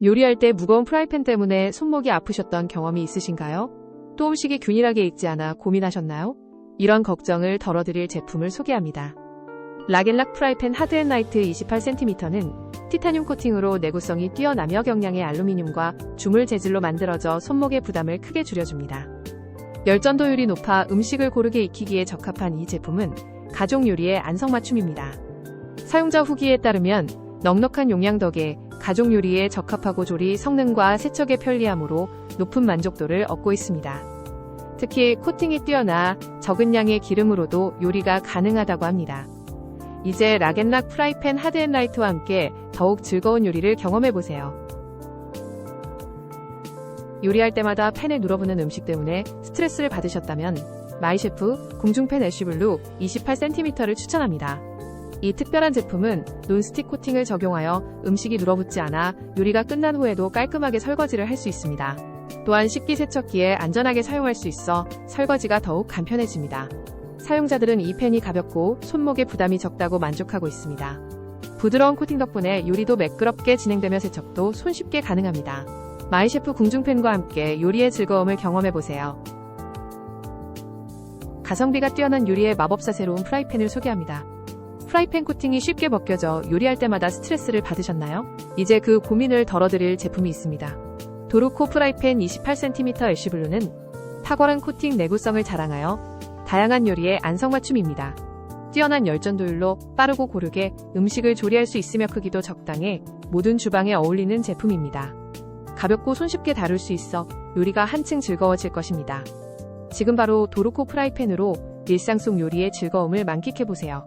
요리할 때 무거운 프라이팬 때문에 손목이 아프셨던 경험이 있으신가요? 또 음식이 균일하게 익지 않아 고민하셨나요? 이런 걱정을 덜어드릴 제품을 소개합니다. 라겐락 프라이팬 하드앤라이트 28cm는 티타늄 코팅으로 내구성이 뛰어나며 경량의 알루미늄과 주물 재질로 만들어져 손목의 부담을 크게 줄여줍니다. 열전도율이 높아 음식을 고르게 익히기에 적합한 이 제품은 가족 요리의 안성맞춤입니다. 사용자 후기에 따르면 넉넉한 용량 덕에 가족 요리에 적합하고 조리 성능과 세척의 편리함으로 높은 만족도를 얻고 있습니다. 특히 코팅이 뛰어나 적은 양의 기름으로도 요리가 가능하다고 합니다. 이제 락앤락 프라이팬 하드앤라이트와 함께 더욱 즐거운 요리를 경험해보세요. 요리할 때마다 팬에 눌어붙는 음식 때문에 스트레스를 받으셨다면 마이셰프 궁중팬 애쉬블루 28cm를 추천합니다. 이 특별한 제품은 논스틱 코팅을 적용하여 음식이 눌어붙지 않아 요리가 끝난 후에도 깔끔하게 설거지를 할 수 있습니다. 또한 식기 세척기에 안전하게 사용할 수 있어 설거지가 더욱 간편해집니다. 사용자들은 이 팬이 가볍고 손목에 부담이 적다고 만족하고 있습니다. 부드러운 코팅 덕분에 요리도 매끄럽게 진행되며 세척도 손쉽게 가능합니다. 마이셰프 궁중팬과 함께 요리의 즐거움을 경험해보세요. 가성비가 뛰어난 요리의 마법사 새로운 프라이팬을 소개합니다. 프라이팬 코팅이 쉽게 벗겨져 요리할 때마다 스트레스를 받으셨나요? 이제 그 고민을 덜어드릴 제품이 있습니다. 도르코 프라이팬 28cm 애쉬블루는 탁월한 코팅 내구성을 자랑하여 다양한 요리의 안성맞춤입니다. 뛰어난 열전도율로 빠르고 고르게 음식을 조리할 수 있으며 크기도 적당해 모든 주방에 어울리는 제품입니다. 가볍고 손쉽게 다룰 수 있어 요리가 한층 즐거워질 것입니다. 지금 바로 도르코 프라이팬으로 일상 속 요리의 즐거움을 만끽해보세요.